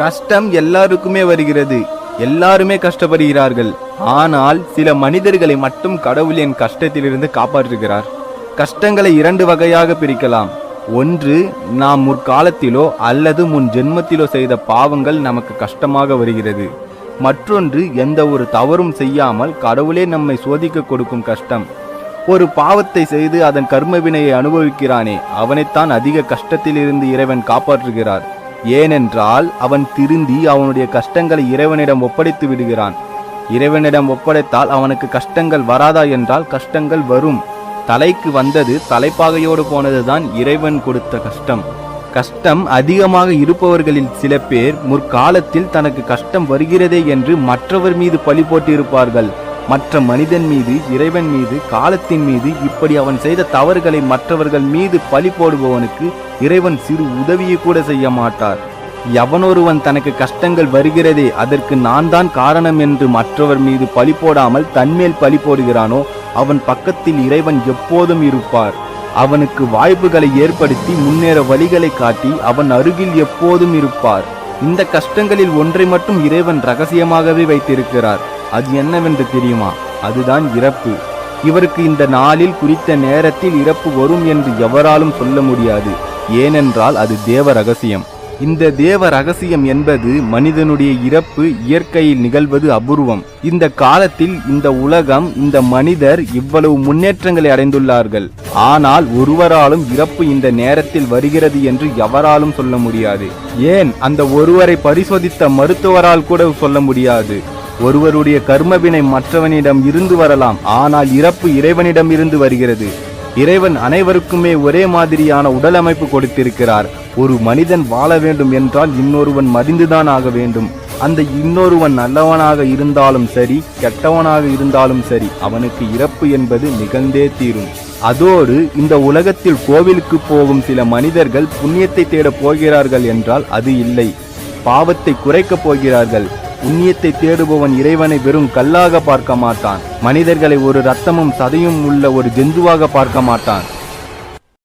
கஷ்டம் எல்லாருக்குமே வருகிறது. எல்லாருமே கஷ்டப்படுகிறார்கள். ஆனால் சில மனிதர்களை மட்டும் கடவுள் என் கஷ்டத்திலிருந்து காப்பாற்றுகிறார். கஷ்டங்களை இரண்டு வகையாக பிரிக்கலாம். ஒன்று நாம் முற்காலத்திலோ அல்லது முன் ஜென்மத்திலோ செய்த பாவங்கள் நமக்கு கஷ்டமாக வருகிறது. மற்றொன்று எந்த ஒரு தவறும் செய்யாமல் கடவுளே நம்மை சோதிக்க கொடுக்கும் கஷ்டம். ஒரு பாவத்தை செய்து அதன் கர்மவினையை அனுபவிக்கிறானே அவனைத்தான் அதிக கஷ்டத்திலிருந்து இறைவன் காப்பாற்றுகிறார். ஏனென்றால் அவன் திருந்தி அவனுடைய கஷ்டங்களை இறைவனிடம் ஒப்படைத்து விடுகிறான். இறைவனிடம் ஒப்படைத்தால் அவனுக்கு கஷ்டங்கள் வராதா என்றால் கஷ்டங்கள் வரும். தலைக்கு வந்தது தலைப்பாகையோடு போனதுதான் இறைவன் கொடுத்த கஷ்டம். கஷ்டம் அதிகமாக இருப்பவர்களில் சில பேர் முற்காலத்தில் தனக்கு கஷ்டம் வருகிறதே என்று மற்றவர் மீது பழி போட்டிருப்பார்கள். மற்ற மனிதன் மீது இறைவன் மீது காலத்தின் மீது இப்படி அவன் செய்த தவறுகளை மற்றவர்கள் மீது பழி போடுபவனுக்கு இறைவன் சிறு உதவியை கூட செய்ய மாட்டார். எவனொருவன் தனக்கு கஷ்டங்கள் வருகிறதே அதற்கு நான் தான் காரணம் என்று மற்றவர் மீது பழி போடாமல் தன்மேல் பழி போடுகிறானோ அவன் பக்கத்தில் இறைவன் எப்போதும் இருப்பார். அவனுக்கு வாய்ப்புகளை ஏற்படுத்தி முன்னேற வழிகளை காட்டி அவன் அருகில் எப்போதும் இருப்பார். இந்த கஷ்டங்களில் ஒன்றை மட்டும் இறைவன் ரகசியமாகவே வைத்திருக்கிறார். அது என்னவென்று தெரியுமா? அதுதான் இறப்பு. இவருக்கு இந்த நாளில் குறித்த நேரத்தில் இறப்பு வரும் என்று எவராலும் சொல்ல முடியாது. ஏனென்றால் அது தேவ ரகசியம். இந்த தேவ ரகசியம் என்பது மனிதனுடைய இறப்பு இயற்கையில் நிகழ்வது அபூர்வம். இந்த காலத்தில் இந்த உலகம் இந்த மனிதர் இவ்வளவு முன்னேற்றங்களை அடைந்துள்ளார்கள். ஆனால் ஒருவராலும் இறப்பு இந்த நேரத்தில் வருகிறது என்று எவராலும் சொல்ல முடியாது. ஏன்? அந்த ஒருவரை பரிசோதித்த மருத்துவரால் கூட சொல்ல முடியாது. ஒருவருடைய கர்மவினை மற்றவனிடம் இருந்து வரலாம். ஆனால் இறப்பு இறைவனிடம் இருந்து வருகிறது. இறைவன் அனைவருக்குமே ஒரே மாதிரியான உடல் அமைப்பு கொடுத்திருக்கிறார். ஒரு மனிதன் வாழ வேண்டும் என்றால் இன்னொருவன் மதிந்துதான் ஆக வேண்டும். அந்த இன்னொருவன் நல்லவனாக இருந்தாலும் சரி கெட்டவனாக இருந்தாலும் சரி அவனுக்கு இறப்பு என்பது நிகழ்ந்தே தீரும். அதோடு இந்த உலகத்தில் கோவிலுக்கு போகும் சில மனிதர்கள் புண்ணியத்தை தேடப் போகிறார்கள் என்றால் அது இல்லை. பாவத்தை குறைக்கப் போகிறார்கள். புண்ணியத்தை தேடுபவன் இறைவனை வெறும் கல்லாக பார்க்க மாட்டான். மனிதர்களை ஒரு ரத்தமும் சதையும் உள்ள ஒரு ஜெந்துவாக பார்க்க மாட்டான்.